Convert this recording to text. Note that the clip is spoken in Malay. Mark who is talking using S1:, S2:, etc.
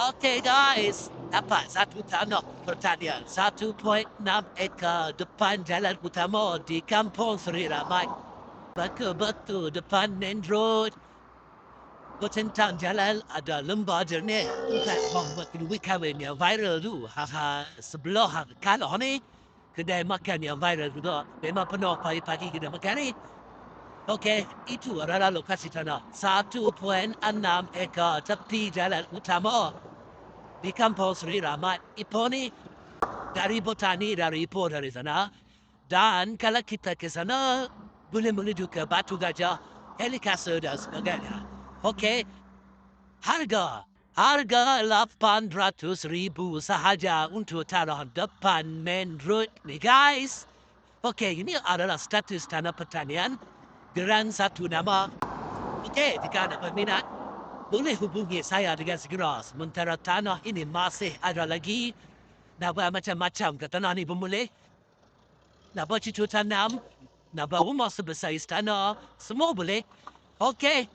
S1: Oke guys, dapat satu tanah pertanian 1.6 ekar depan jalan utama di Kampung Seri Ramai. Betul-betul depan main road. Bertentang jalan ada lembah jernih. Platform buat kedua kahwin yang viral tu. Haha, sebelah kalah ni. Kedai makan yang viral tu. Memang penuh pagi-pagi kedai makan ni. Okey, itu adalah lokasi tanah. 1.6 ekar tepi jalan utama di Rahmat. Ipoh ni dari Botani, dari Ipoh dari sana. Dan kalau kita ke sana, boleh menuju ke Batu Gajah, Helikase dan sebagainya. Okey, harga. Harga 800 ribu sahaja untuk tanah depan main road ni guys. Okey, ini adalah status tanah pertanian. Geran satu nama. Okey, jika ada berminat, boleh hubungi saya dengan segera. Sementara tanah ini masih ada lagi. Nak buat macam-macam ke tanah ni pun boleh. Nak buat cucu tanam. Nak buat rumah sebesar istana. Semua boleh. Okey.